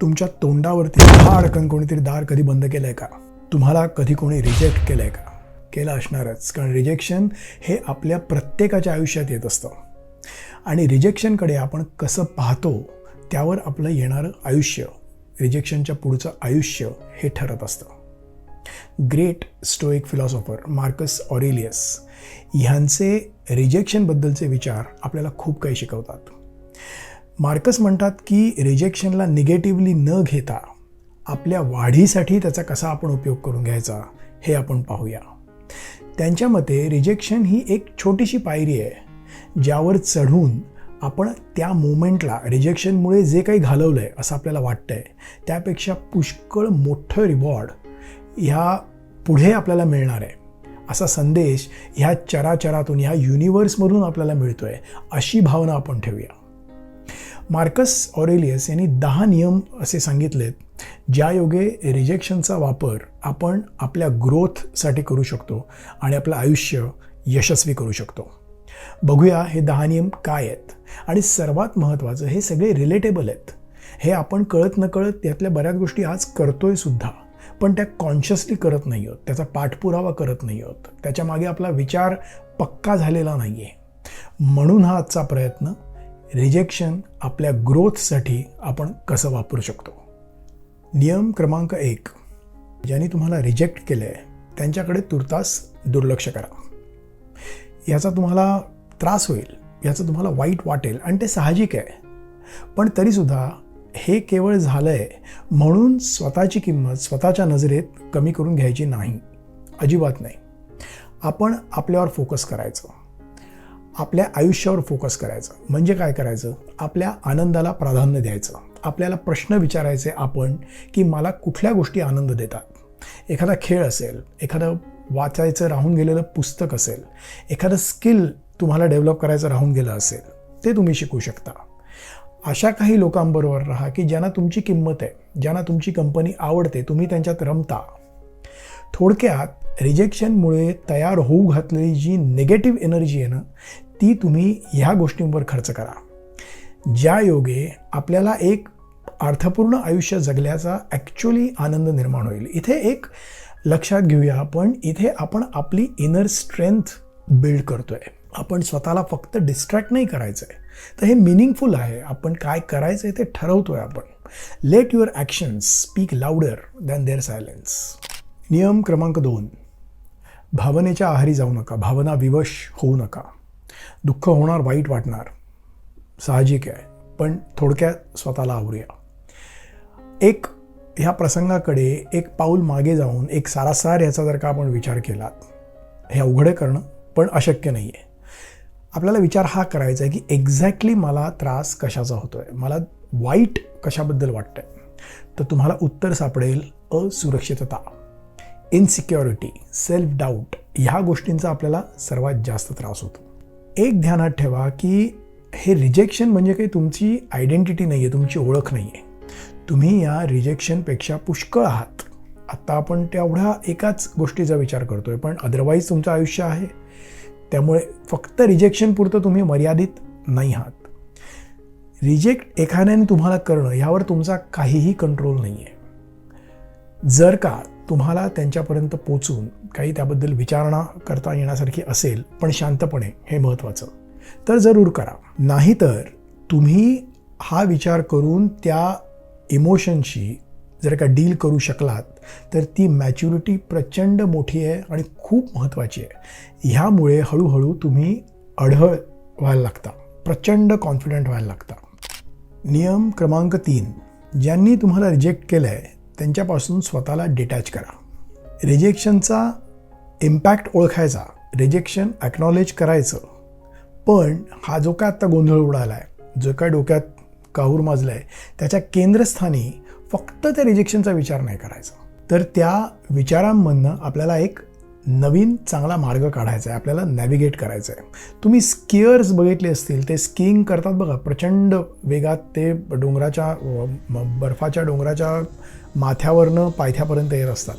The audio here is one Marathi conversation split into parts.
तुमच्या तोंडावरती धाडकन कोणीतरी दार कधी बंद केलंय का? तुम्हाला कधी कोणी रिजेक्ट केलंय का? केलं असणारच. कारण रिजेक्शन हे आपल्या प्रत्येकाच्या आयुष्यात येत असतं. आणि रिजेक्शनकडे आपण कसं पाहतो त्यावर आपलं येणारं आयुष्य रिजेक्शनच्या पुढचं आयुष्य हे ठरत असतं. Great stoic philosopher Marcus Aurelius ह्यांचे रिजेक्शनबद्दलचे विचार आपल्याला खूप काही शिकवतात. मार्कस म्हणतात की रिजेक्शनला निगेटिव्हली न घेता आपल्या वाढीसाठी त्याचा कसा आपण उपयोग करून घ्यायचा हे आपण पाहूया. त्यांच्या मते रिजेक्शन ही एक छोटीशी पायरी आहे ज्यावर चढून आपण त्या मोमेंटला रिजेक्शनमुळे जे काही घालवलं आहे असं आपल्याला वाटतं आहे त्यापेक्षा पुष्कळ मोठं रिवॉर्ड ह्या पुढे आपल्याला मिळणार आहे. असा संदेश ह्या चराचरातून ह्या युनिवर्समधून आपल्याला मिळतो आहे अशी भावना आपण ठेवूया. मार्कस ऑरेलियस यांनी दहा नियम असे सांगितलेत ज्या योगे रिजेक्शनचा वापर आपण आपल्या ग्रोथसाठी करू शकतो आणि आपलं आयुष्य यशस्वी करू शकतो. बघूया हे दहा नियम काय आहेत आणि सर्वात महत्त्वाचं हे सगळे रिलेटेबल आहेत. हे आपण कळत नकळत यातल्या बऱ्याच गोष्टी आज करतोय सुद्धा पण त्या कॉन्शियसली करत नाही आहोत त्याचा पाठपुरावा करत नाही आहोत. त्याच्यामागे आपला विचार पक्का झालेला नाही आहे म्हणून हा आजचा प्रयत्न रिजेक्शन आपल्या ग्रोथसाठी आपण कसं वापरू शकतो? नियम क्रमांक एक ज्यांनी तुम्हाला रिजेक्ट केलं आहे त्यांच्याकडे तुर्तास दुर्लक्ष करा. याचा तुम्हाला त्रास होईल याचं तुम्हाला वाईट वाटेल आणि ते साहजिक आहे. पण तरीसुद्धा हे केवळ झालं आहे म्हणून स्वतःची किंमत स्वतःच्या नजरेत कमी करून घ्यायची नाही. अजिबात नाही. आपण आपल्यावर फोकस करायचं. आपल्या आयुष्यावर फोकस करायचं. म्हणजे काय करायचं? आपल्या आनंदाला प्राधान्य द्यायचं. आपल्याला प्रश्न विचारायचे आपण की मला कुठल्या गोष्टी आनंद देतात? एखादा खेळ असेल एखादं वाचायचं राहून गेलेलं पुस्तक असेल एखादं स्किल तुम्हाला डेव्हलप करायचं राहून गेलं असेल ते तुम्ही शिकू शकता. अशा काही लोकांबरोबर राहा की ज्यांना तुमची किंमत आहे ज्यांना तुमची कंपनी आवडते तुम्ही त्यांच्यात रमता. थोडक्यात रिजेक्शनमुळे तयार होऊ घातलेली जी निगेटिव्ह एनर्जी आहे ना ती तुम्ही ह्या गोष्टींवर खर्च करा. ज्या योगे आपल्याला एक अर्थपूर्ण आयुष्य जगल्याचा ॲक्च्युली आनंद निर्माण होईल. इथे एक लक्षात घेऊया पण इथे आपण आपली इनर स्ट्रेंथ बिल्ड करतोय. आपण स्वतःला फक्त डिस्ट्रॅक्ट नाही करायचं आहे तर हे मिनिंगफुल आहे. आपण काय करायचं आहे ते ठरवतोय आपण. Let your actions speak louder than their silence नियम क्रमांक दोन. भावनेच्या आहारी जाऊ नका. भावना विवश होऊ नका. दुःख होणार वाईट वाटणार साहजिक आहे. पण थोडक्यात स्वतःला आवरूया. एक ह्या प्रसंगाकडे एक पाऊल मागे जाऊन एक सारासार याचा जर का आपण विचार केला हे अवघड करणं पण अशक्य नाही आहे आपल्याला विचार हा करायचा आहे की एक्झॅक्टली मला त्रास कशाचा होतो आहे मला वाईट कशाबद्दल वाटतं आहे तर तुम्हाला उत्तर सापडेल असुरक्षितता इनसिक्युरिटी सेल्फ डाऊट ह्या गोष्टींचा आपल्याला सर्वात जास्त त्रास होतो. एक ध्यानात ठेवा की हे रिजेक्शन म्हणजे काही तुमची आयडेंटिटी नाही आहे तुमची ओळख नाही आहे तुम्ही या रिजेक्शनपेक्षा पुष्कळ आहात. आत्ता आपण तेवढ्या एकाच गोष्टीचा विचार करतो आहे पण अदरवाईज तुमचं आयुष्य आहे. त्यामुळे फक्त रिजेक्शन पुरतं तुम्ही मर्यादित नाही आहात. रिजेक्ट एखाद्याने तुम्हाला करणं यावर तुमचा काहीही कंट्रोल नाही आहे जर का तुम्हाला त्यांच्यापर्यंत पोचून काही त्याबद्दल विचारणा करता येण्यासारखी असेल पण शांतपणे हे महत्त्वाचं. तर जरूर करा. नाहीतर तुम्ही हा विचार करून त्या इमोशनशी जर का डील करू शकलात तर ती मॅच्युरिटी प्रचंड मोठी आहे आणि खूप महत्त्वाची आहे. ह्यामुळे हळूहळू तुम्ही अढळ व्हायला लागता. प्रचंड कॉन्फिडंट व्हायला लागता. नियम क्रमांक तीन. ज्यांनी तुम्हाला रिजेक्ट केलं आहे त्यांच्यापासून स्वतःला डिटॅच करा. रिजेक्शनचा इम्पॅक्ट ओळखायचा. रिजेक्शन ॲक्नॉलेज करायचं. पण हा जो काय आत्ता गोंधळ उडाला आहे जो काय डोक्यात काहूर माजला आहे त्याच्या केंद्रस्थानी फक्त त्या रिजेक्शनचा विचार नाही करायचा. तर त्या विचारांमधनं आपल्याला एक नवीन चांगला मार्ग काढायचा आहे आपल्याला नॅव्हिगेट करायचं आहे तुम्ही स्किअर्स बघितले असतील ते स्कीइंग करतात बघा प्रचंड वेगात ते डोंगराच्या बर्फाच्या डोंगराच्या माथ्यावरनं पायथ्यापर्यंत येत असतात.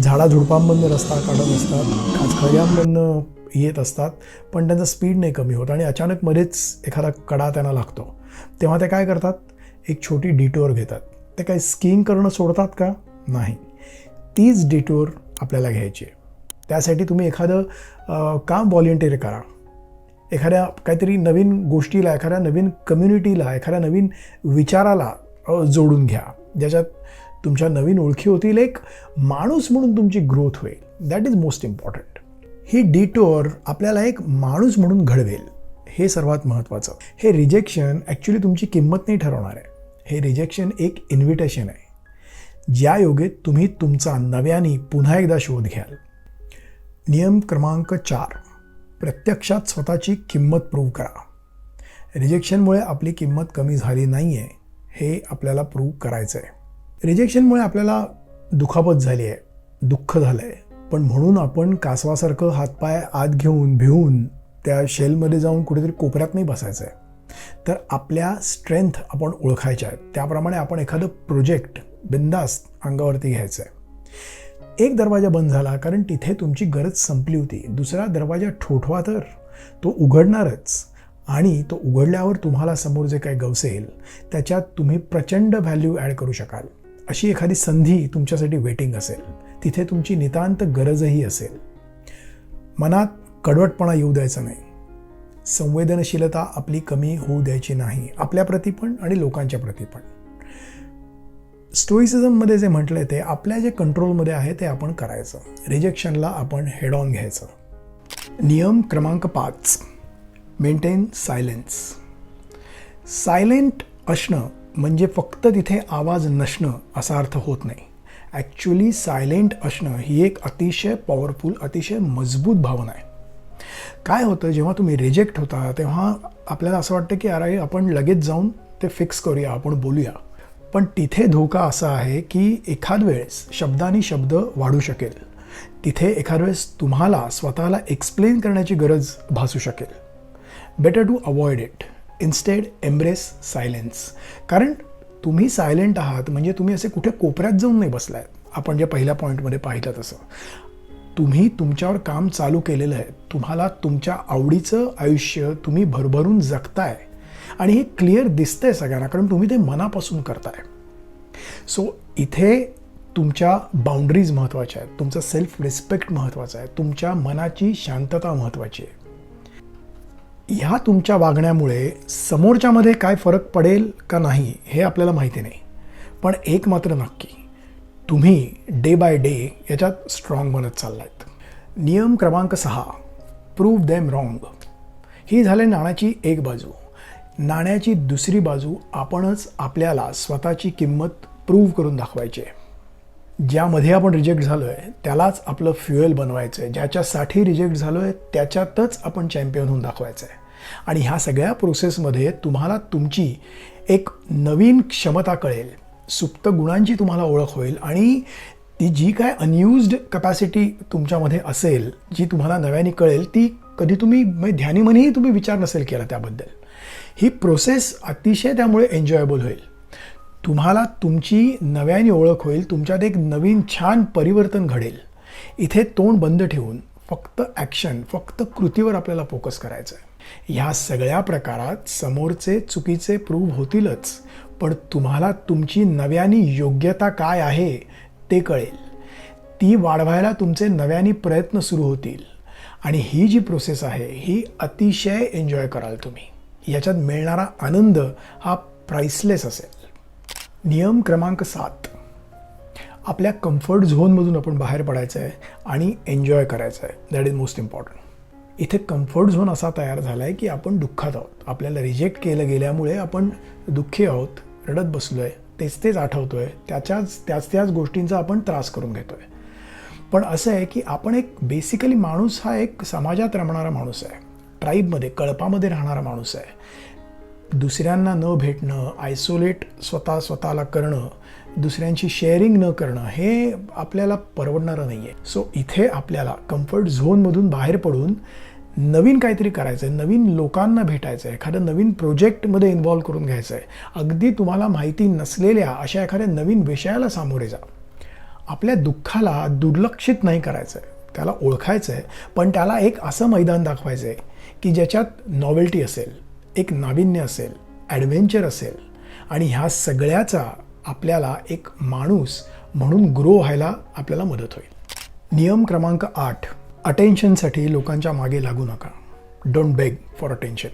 झाडाझुडपांमधनं रस्ता काढत असतात खाचखळ्यांमधनं येत असतात पण त्यांचा स्पीड नाही कमी होत आणि अचानक मध्येच एखादा कडा त्यांना लागतो. तेव्हा ते काय करतात? एक छोटी डिटोर घेतात. ते काही स्कीइंग करणं सोडतात का? नाही. तीच डिटोर आपल्याला घ्यायची आहे. त्यासाठी तुम्ही एखादं काम व्हॉलेंटिअर करा. एखाद्या काहीतरी नवीन गोष्टीला एखाद्या नवीन कम्युनिटीला एखाद्या नवीन विचाराला जोडून घ्या. ज्याच्यात तुमच्या नवीन ओळखी होतील एक माणूस म्हणून तुमची ग्रोथ होईल. दॅट इज मोस्ट इम्पॉर्टंट ही डिटोर आपल्याला एक माणूस म्हणून घडवेल. हे सर्वात महत्त्वाचं. हे रिजेक्शन ॲक्च्युली तुमची किंमत नाही ठरवणार आहे. हे रिजेक्शन एक इन्व्हिटेशन आहे. ज्या योगे तुम्ही तुमचा नव्याने पुन्हा एकदा शोध घ्याल. नियम क्रमांक चार. प्रत्यक्षात स्वतःची किंमत प्रूव्ह करा. रिजेक्शनमुळे आपली किंमत कमी झाली नाही आहे हे आपल्याला प्रूव्ह करायचं आहे रिजेक्शनमुळे आपल्याला दुखापत झाली आहे दुःख झालं आहे पण म्हणून आपण कासवासारखं हातपाय आत घेऊन भिवून त्या शेलमध्ये जाऊन कुठेतरी कोपऱ्यात नाही बसायचं आहे तर आपल्या स्ट्रेंथ आपण ओळखायच्या आहेत. त्याप्रमाणे आपण एखादं प्रोजेक्ट बिंदास्त अंगावरती घ्यायचं आहे एक दरवाजा बंद झाला कारण तिथे तुमची गरज संपली होती. दुसरा दरवाजा ठोठवा तर. तो उघडणारच आणि तो उघडल्यावर तुम्हाला समोर जे काही गवसेल त्याच्यात तुम्ही प्रचंड व्हॅल्यू ॲड करू शकाल. अशी एखादी संधी तुमच्यासाठी वेटिंग असेल. तिथे तुमची नितांत गरजही असेल. मनात कडवटपणा येऊ द्यायचा नाही. संवेदनशीलता आपली कमी होऊ द्यायची नाही. आपल्याप्रती पण आणि लोकांच्या प्रती पण. स्टोईसिझममध्ये जे म्हटलंय ते आपल्या जे कंट्रोलमध्ये आहे ते आपण करायचं. रिजेक्शनला आपण हेड ऑन घ्यायचं. नियम क्रमांक पाच. मेंटेन सायलेन्स सायलेंट असणं म्हणजे फक्त तिथे आवाज नसणं असा अर्थ होत नाही. ॲक्च्युली सायलेंट असणं ही एक अतिशय पॉवरफुल अतिशय मजबूत भावना आहे. काय होतं जेव्हा तुम्ही रिजेक्ट होता तेव्हा आपल्याला असं वाटतं की अरे आपण लगेच जाऊन ते फिक्स करूया आपण बोलूया. पण तिथे धोका असा आहे की एखाद वेळेस शब्दानी शब्द वाढू शकेल. तिथे एखाद वेळेस तुम्हाला स्वतःला एक्सप्लेन करण्याची गरज भासू शकेल. Better to avoid it instead embrace silence कारण तुम्ही सायलेंट आहात म्हणजे तुम्ही असे कुठे कोपऱ्यात जाऊन नाही बसलाय आपण ज्या पहिल्या पॉईंटमध्ये पाहिलं तसं. तुम्ही तुमच्यावर काम चालू केलेलं आहे. तुम्हाला तुमच्या आवडीचं आयुष्य तुम्ही भरभरून जगताय. आणि हे क्लिअर दिसतंय सगळ्यांना कारण तुम्ही ते मनापासून करताय. सो इथे तुमच्या बाउंड्रीज महत्त्वाच्या आहेत तुमचं सेल्फ रिस्पेक्ट महत्त्वाचं आहे तुमच्या मनाची शांतता महत्त्वाची आहे. ह्या तुमच्या वागण्यामुळे समोरच्यामध्ये काय फरक पडेल का नाही हे आपल्याला माहिती नाही. पण एक मात्र नक्की तुम्ही डे बाय डे याच्यात स्ट्रॉंग बनत चाललायत. नियम क्रमांक सहा प्रूव्ह देम रॉंग ही झाले नाण्याची एक बाजू. नाण्याची दुसरी बाजू आपणच आपल्याला स्वतःची किंमत प्रूव्ह करून दाखवायची आहे. ज्यामध्ये आपण रिजेक्ट झालो आहे त्यालाच आपलं फ्युएल बनवायचं आहे. ज्याच्यासाठी रिजेक्ट झालो आहे त्याच्यातच आपण चॅम्पियन होऊन दाखवायचं आहे. आणि ह्या सगळ्या प्रोसेसमध्ये तुम्हाला तुमची एक नवीन क्षमता कळेल. सुप्त गुणांची तुम्हाला ओळख होईल आणि ती जी काय अनयुज्ड कपॅसिटी तुमच्यामध्ये असेल जी तुम्हाला नव्याने कळेल ती कधी तुम्ही म्हणजे ध्यानीमनीही तुम्ही विचार नसेल केला त्याबद्दल. ही प्रोसेस अतिशय त्यामुळे एन्जॉयबल होईल. तुम्हाला तुमची नव्याने ओळख होईल तुमच्यात एक नवीन छान परिवर्तन घडेल. इथे तोंड बंद ठेवून फक्त ॲक्शन फक्त कृतीवर आपल्याला फोकस करायचं आहे ह्या सगळ्या प्रकारात समोरचे चुकीचे प्रूव्ह होतीलच पण तुम्हाला तुमची नव्याने योग्यता काय आहे ते कळेल. ती वाढवायला तुमचे नव्याने प्रयत्न सुरू होतील. आणि ही जी प्रोसेस आहे ही अतिशय एन्जॉय कराल तुम्ही. याच्यात मिळणारा आनंद हा प्राइसलेस असेल. नियम क्रमांक सात. आपल्या कम्फर्ट झोनमधून आपण बाहेर पडायचं आहे आणि एन्जॉय करायचं आहे दॅट इज मोस्ट इम्पॉर्टंट इथे कम्फर्ट झोन असा तयार झाला आहे की आपण दुःखात आहोत. आपल्याला रिजेक्ट केलं गेल्यामुळे आपण दुःखी आहोत रडत बसलो आहे तेच तेच आठवतो आहे त्याच्याच त्याच त्याच गोष्टींचा आपण त्रास करून घेतो आहे पण असं आहे की आपण एक बेसिकली माणूस हा एक समाजात रमणारा माणूस आहे. ट्राईबमध्ये कळपामध्ये राहणारा माणूस आहे. दुसऱ्यांना न भेटणं आयसोलेट स्वतः स्वतःला करणं दुसऱ्यांची शेअरिंग न करणं हे आपल्याला परवडणारं नाही आहे सो इथे आपल्याला कम्फर्ट झोनमधून बाहेर पडून नवीन काहीतरी करायचं आहे नवीन लोकांना भेटायचं आहे एखादं नवीन प्रोजेक्टमध्ये इन्व्हॉल्व करून घ्यायचं आहे अगदी तुम्हाला माहिती नसलेल्या अशा एखाद्या नवीन विषयाला सामोरे जा. आपल्या दुःखाला दुर्लक्षित नाही करायचं आहे त्याला ओळखायचं आहे पण त्याला एक असं मैदान दाखवायचं आहे की ज्याच्यात नॉवेल्टी असेल एक नाविन्य असेल ॲडव्हेंचर असेल आणि ह्या सगळ्याचा आपल्याला एक माणूस म्हणून ग्रो व्हायला आपल्याला मदत होईल. नियम क्रमांक आठ अटेन्शनसाठी लोकांच्या मागे लागू नका. डोंट बेग फॉर अटेन्शन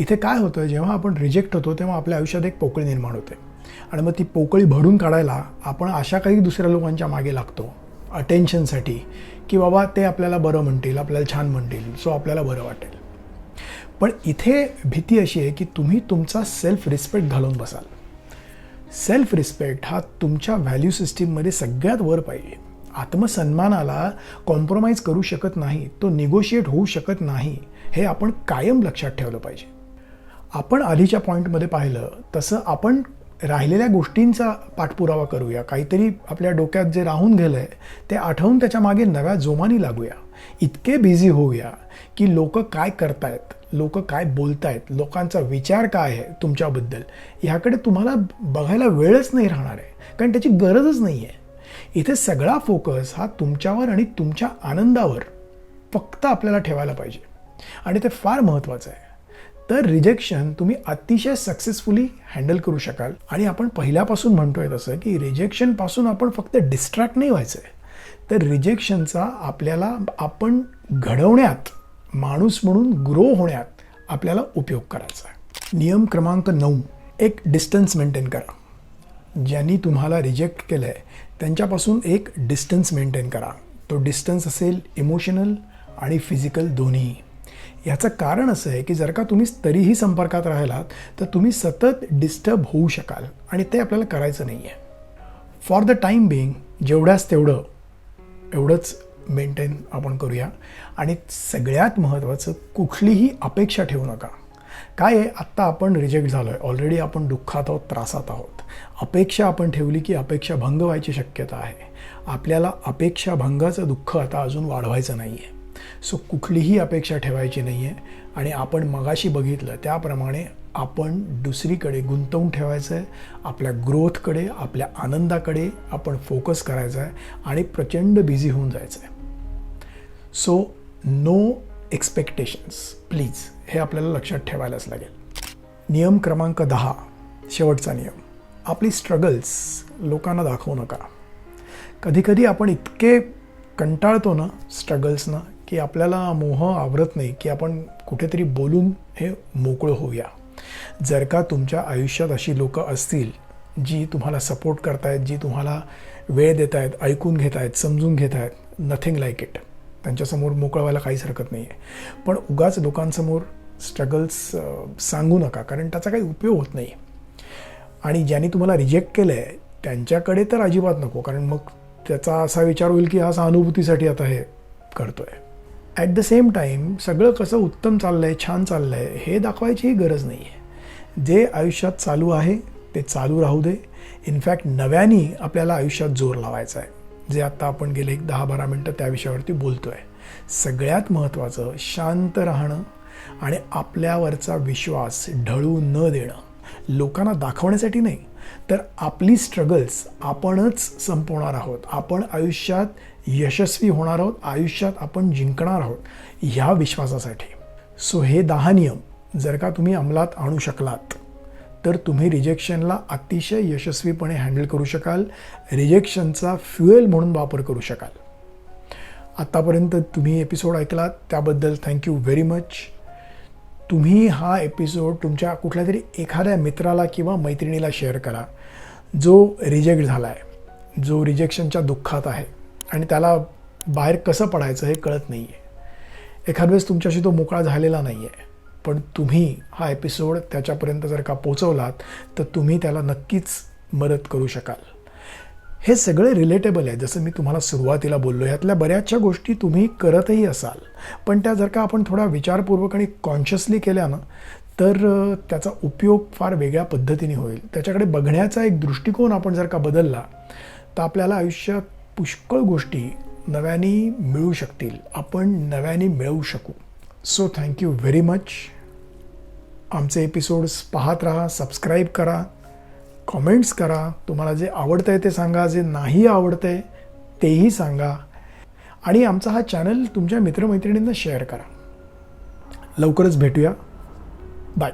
इथे काय होतं जेव्हा आपण रिजेक्ट होतो तेव्हा आपल्या आयुष्यात एक पोकळी निर्माण होते. आणि मग ती पोकळी भरून काढायला आपण अशा काही दुसऱ्या लोकांच्या मागे लागतो अटेन्शनसाठी की बाबा ते आपल्याला बरं म्हणतील आपल्याला छान म्हणतील सो आपल्याला बरं वाटेल. पण इथे भीती अशी आहे की तुम्ही तुमचा सेल्फ रिस्पेक्ट घालून बसाल. सेल्फ रिस्पेक्ट हा तुमच्या व्हॅल्यू सिस्टीममध्ये सगळ्यात वर पाहिजे. आत्मसन्मानाला कॉम्प्रोमाइज करू शकत नाही तो निगोशिएट होऊ शकत नाही हे आपण कायम लक्षात ठेवलं पाहिजे. आपण आधीच्या पॉईंटमध्ये पाहिलं तसं आपण राहिलेल्या गोष्टींचा पाठपुरावा करूया. काहीतरी आपल्या डोक्यात जे राहून गेलं आहे ते आठवून त्याच्यामागे नव्या जोमानी लागूया. इतके बिझी होऊया की लोक काय करतायत लोक काय बोलतायत लोकांचा विचार काय आहे तुमच्याबद्दल ह्याकडे तुम्हाला बघायला वेळच नाही राहणार आहे कारण त्याची गरजच नाही आहे. इथे सगळा फोकस हा तुमच्यावर आणि तुमच्या आनंदावर फक्त आपल्याला ठेवायला पाहिजे. आणि ते फार महत्त्वाचं आहे. तर रिजेक्शन तुम्ही अतिशय सक्सेसफुली हँडल करू शकाल. आणि आपण पहिल्यापासून म्हणतोय तसं की रिजेक्शनपासून आपण फक्त डिस्ट्रॅक्ट नाही व्हायचं आहे तर रिजेक्शनचा आपल्याला आपण घडवण्यात माणूस म्हणून ग्रो होण्यात आपल्याला उपयोग करायचा आहे. नियम क्रमांक नऊ एक डिस्टन्स मेंटेन करा. ज्यांनी तुम्हाला रिजेक्ट केलं आहे त्यांच्यापासून एक डिस्टन्स मेंटेन करा. तो डिस्टन्स असेल इमोशनल आणि फिजिकल दोन्ही. याचं कारण असं आहे की जर का तुम्ही तरीही संपर्कात राहिलात तर तुम्ही सतत डिस्टर्ब होऊ शकाल आणि ते आपल्याला करायचं नाही आहे फॉर द टाईम बिईंग जेवढ्याच तेवढं एवढंच मेंटेन आपण करूया. आणि सगळ्यात महत्त्वाचं कुठलीही अपेक्षा ठेवू नका. काय आहे? आत्ता आपण रिजेक्ट झालो आहे ऑलरेडी आपण दुःखात आहोत त्रासात आहोत. अपेक्षा आपण ठेवली की अपेक्षा भंग व्हायची शक्यता आहे. आपल्याला अपेक्षा भंगाचं दुःख आता अजून वाढवायचं नाही आहे सो कुठलीही अपेक्षा ठेवायची नाही आहे आणि आपण मगाशी बघितलं त्याप्रमाणे आपण दुसरीकडे गुंतवून ठेवायचं आहे आपल्या ग्रोथकडे आपल्या आनंदाकडे आपण फोकस करायचा आहे आणि प्रचंड बिझी होऊन जायचं आहे सो नो एक्सपेक्टेशन्स. प्लीज हे आपल्याला लक्षात ठेवायलाच लागेल. नियम क्रमांक दहा शेवटचा नियम. आपली स्ट्रगल्स लोकांना दाखवू नका. कधीकधी आपण इतके कंटाळतो ना स्ट्रगल्सनं की आपल्याला मोह आवरत नाही की आपण कुठेतरी बोलून हे मोकळं होऊया. जर का तुमच्या आयुष्यात अशी लोकं असतील जी तुम्हाला सपोर्ट करतायत जी तुम्हाला वेळ देत आहेत ऐकून घेत आहेत समजून घेत आहेत नथिंग लाईक इट त्यांच्यासमोर मोकळं व्हायला काहीच हरकत नाही आहे पण उगाच लोकांसमोर स्ट्रगल्स सांगू नका कारण त्याचा काही उपयोग होत नाही. आणि ज्यांनी तुम्हाला रिजेक्ट केलं आहे त्यांच्याकडे तर अजिबात नको कारण मग त्याचा असा विचार होईल की हा सहानुभूतीसाठी आता हे करतो आहे ॲट द सेम टाईम सगळं कसं उत्तम चाललं आहे छान चाललं आहे हे दाखवायचीही गरज नाही आहे जे आयुष्यात चालू आहे ते चालू राहू दे. इनफॅक्ट नव्याने आपल्याला आयुष्यात जोर लावायचा आहे जे आत्ता आपण गेले एक दहा बारा मिनटं त्या विषयावरती बोलतो आहे सगळ्यात महत्त्वाचं शांत राहणं आणि आपल्यावरचा विश्वास ढळू न देणं. लोकांना दाखवण्यासाठी नाही तर आपली स्ट्रगल्स आपणच संपवणार आहोत. आपण आयुष्यात यशस्वी होणार आहोत आयुष्यात आपण जिंकणार आहोत ह्या विश्वासासाठी. सो हे दहा नियम जर का तुम्ही अंमलात आणू शकलात तर तुम्ही रिजेक्शनला अतिशय यशस्वीपणे हँडल करू शकाल रिजेक्शनचा फ्युएल म्हणून वापर करू शकाल. आत्तापर्यंत तुम्ही एपिसोड ऐकलात त्याबद्दल थँक्यू व्हेरी मच तुम्ही हा एपिसोड तुमच्या कुठल्या तरी एखाद्या मित्राला किंवा मैत्रिणीला शेअर करा. जो रिजेक्ट झाला आहे जो रिजेक्शनच्या दुःखात आहे आणि त्याला बाहेर कसं पडायचं हे कळत नाही आहे एखाद वेळेस तुमच्याशी तो मोकळा झालेला नाही आहे पण तुम्ही हा एपिसोड त्याच्यापर्यंत जर का पोचवलात तर तुम्ही त्याला नक्कीच मदत करू शकाल. हे सगळे रिलेटेबल आहे. जसं मी तुम्हाला सुरुवातीला बोललो ह्यातल्या बऱ्याचशा गोष्टी तुम्ही करतही असाल पण त्या जर का आपण थोडा विचारपूर्वक आणि कॉन्शियसली केल्या ना तर त्याचा उपयोग फार वेगळ्या पद्धतीने होईल. त्याच्याकडे बघण्याचा एक दृष्टिकोन आपण जर का बदलला तर आपल्याला आयुष्यात पुष्कळ गोष्टी नव्याने मिळू शकतील. आपण नव्याने मिळवू शकू. So thank you very much आमचे एपिसोड्स पाहत राहा सबस्क्राईब करा कॉमेंट्स करा. तुम्हाला जे आवडतं आहे ते सांगा जे नाही आवडतं आहे तेही सांगा. आणि आमचा हा चॅनल तुमच्या मित्रमैत्रिणींना शेअर करा. लवकरच भेटूया. बाय